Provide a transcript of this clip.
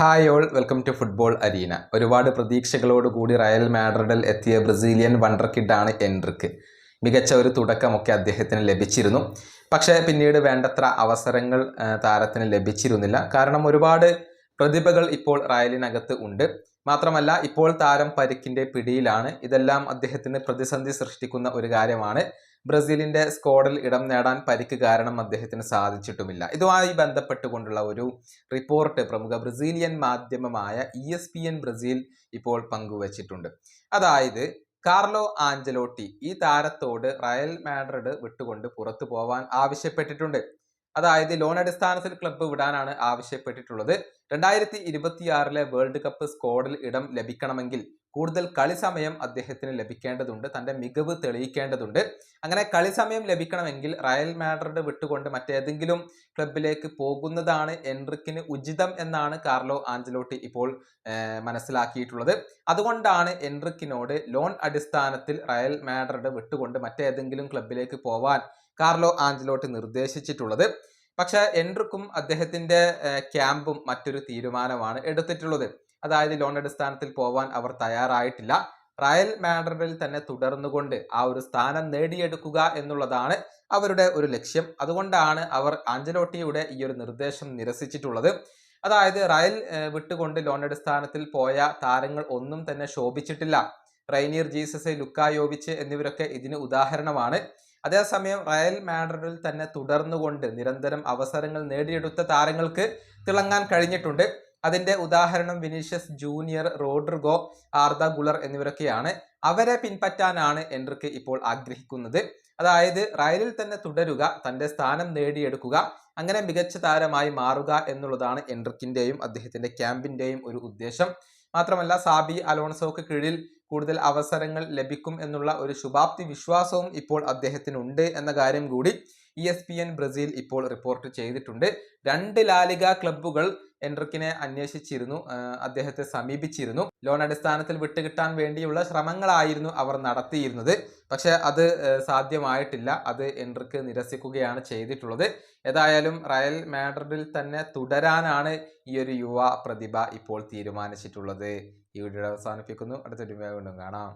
Hi all welcome to football arena ഒരുപാട് പ്രതീക്ഷകളോടുകൂടി Real മാഡ്രിഡിൽ എത്തിയ ബ്രസീലിയൻ വണ്ടർ കിഡാണ് എൻട്രിക്ക് മികച്ച ഒരു തുടക്കമൊക്കെ അദ്ദേഹത്തിന് ലഭിച്ചിരുന്നു. പക്ഷേ പിന്നീട് വേണ്ടത്ര അവസരങ്ങൾ താരത്തിന് ലഭിച്ചിരുന്നില്ല. കാരണം ഒരുപാട് പ്രതിഭകൾ ഇപ്പോൾ റയലിനകത്ത് ഉണ്ട്. മാത്രമല്ല ഇപ്പോൾ താരം പരിക്കിന്റെ പിടിയിലാണ്. ഇതെല്ലാം അദ്ദേഹത്തിന് പ്രതിസന്ധി സൃഷ്ടിക്കുന്ന ഒരു കാര്യമാണ്. ബ്രസീലിന്റെ സ്ക്വാഡിൽ ഇടം നേടാൻ പരിക്ക് കാരണം അദ്ദേഹത്തിന് സാധിച്ചിട്ടുമില്ല. ഇതുമായി ബന്ധപ്പെട്ടുകൊണ്ടുള്ള ഒരു റിപ്പോർട്ട് പ്രമുഖ ബ്രസീലിയൻ മാധ്യമമായ E S P N Brazil ഇപ്പോൾ പങ്കുവച്ചിട്ടുണ്ട്. അതായത് കാർലോ ആഞ്ചലോട്ടി ഈ താരത്തോട് റയൽ മാഡ്രിഡ് വിട്ടുകൊണ്ട് പുറത്തു പോവാൻ ആവശ്യപ്പെട്ടിട്ടുണ്ട്. അതായത് ലോൺ അടിസ്ഥാനത്തിൽ ക്ലബ്ബ് വിടാനാണ് ആവശ്യപ്പെട്ടിട്ടുള്ളത്. രണ്ടായിരത്തി ഇരുപത്തിയാറിലെ വേൾഡ് കപ്പ് സ്ക്വാഡിൽ ഇടം ലഭിക്കണമെങ്കിൽ കൂടുതൽ കളിസമയം അദ്ദേഹത്തിന് ലഭിക്കേണ്ടതുണ്ട് തന്റെ മികവ് തെളിയിക്കേണ്ടതുണ്ട്. അങ്ങനെ കളിസമയം ലഭിക്കണമെങ്കിൽ റയൽ മാഡ്രിഡ് വിട്ടുകൊണ്ട് മറ്റേതെങ്കിലും ക്ലബിലേക്ക് പോകുന്നതാണ് എൻറിക്കിന് ഉചിതം എന്നാണ് കാർലോ ആഞ്ചലോട്ടി ഇപ്പോൾ മനസ്സിലാക്കിയിട്ടുള്ളത്. അതുകൊണ്ടാണ് എൻറിക്കിനോട് ലോൺ അടിസ്ഥാനത്തിൽ റയൽ മാഡ്രിഡ് വിട്ടുകൊണ്ട് മറ്റേതെങ്കിലും ക്ലബിലേക്ക് പോവാൻ കാർലോ ആഞ്ചലോട്ടി നിർദ്ദേശിച്ചിട്ടുള്ളത്. പക്ഷേ എൻറിക്കും അദ്ദേഹത്തിന്റെ ക്യാമ്പും മറ്റൊരു തീരുമാനമാണ് എടുത്തിട്ടുള്ളത്. അതായത് ലോൺ അടിസ്ഥാനത്തിൽ പോവാൻ അവർ തയ്യാറായിട്ടില്ല. റയൽ മാഡ്രിഡിൽ തന്നെ തുടർന്നുകൊണ്ട് ആ ഒരു സ്ഥാനം നേടിയെടുക്കുക എന്നുള്ളതാണ് അവരുടെ ഒരു ലക്ഷ്യം. അതുകൊണ്ടാണ് അവർ ആഞ്ചലോട്ടിയുടെ ഈ ഒരു നിർദ്ദേശം നിരസിച്ചിട്ടുള്ളത്. അതായത് റയൽ വിട്ടുകൊണ്ട് ലോൺ അടിസ്ഥാനത്തിൽ പോയ താരങ്ങൾ ഒന്നും തന്നെ ശോഭിച്ചിട്ടില്ല. റൈനിയർ ജീസസ് ലുക്കായോവിച്ച് എന്നിവരൊക്കെ ഇതിന് ഉദാഹരണമാണ്. അതേസമയം റയൽ മാഡ്രിഡിൽ തന്നെ തുടർന്നുകൊണ്ട് നിരന്തരം അവസരങ്ങൾ നേടിയെടുത്ത താരങ്ങൾക്ക് തിളങ്ങാൻ കഴിഞ്ഞിട്ടുണ്ട്. അതിന്റെ ഉദാഹരണം Vinicius Junior Rodrygo Arda Guler എന്നിവരൊക്കെയാണ്. അവരെ പിൻപറ്റാനാണ് എൻട്രിക്ക് ഇപ്പോൾ ആഗ്രഹിക്കുന്നത്. അതായത് റയലിൽ തന്നെ തുടരുക തന്റെ സ്ഥാനം നേടിയെടുക്കുക അങ്ങനെ മികച്ച താരമായി മാറുക എന്നുള്ളതാണ് എൻറിക്കിന്റെയും അദ്ദേഹത്തിന്റെ ക്യാമ്പിന്റെയും ഒരു ഉദ്ദേശം. മാത്രമല്ല സാബി അലോൺസോക്ക് കീഴിൽ കൂടുതൽ അവസരങ്ങൾ ലഭിക്കും എന്നുള്ള ഒരു ശുഭാപ്തി വിശ്വാസവും ഇപ്പോൾ അദ്ദേഹത്തിനുണ്ട് എന്ന കാര്യം കൂടി E S P N Brazil ഇപ്പോൾ റിപ്പോർട്ട് ചെയ്തിട്ടുണ്ട്. രണ്ട് ലാലിക ക്ലബ്ബുകൾ എൻട്രിക്കിനെ അന്വേഷിച്ചിരുന്നു അദ്ദേഹത്തെ സമീപിച്ചിരുന്നു. ലോൺ അടിസ്ഥാനത്തിൽ വിട്ടുകിട്ടാൻ വേണ്ടിയുള്ള ശ്രമങ്ങളായിരുന്നു അവർ നടത്തിയിരുന്നത്. പക്ഷേ അത് സാധ്യമായിട്ടില്ല. അത് എൻട്രിക്ക് നിരസിക്കുകയാണ് ചെയ്തിട്ടുള്ളത്. ഏതായാലും റയൽ മാഡ്രിഡിൽ തന്നെ തുടരാനാണ് ഈ ഒരു യുവ പ്രതിഭ ഇപ്പോൾ തീരുമാനിച്ചിട്ടുള്ളത്. ഈ വീഡിയോ അവസാനിപ്പിക്കുന്നു. അടുത്ത വീണ്ടും കാണാം.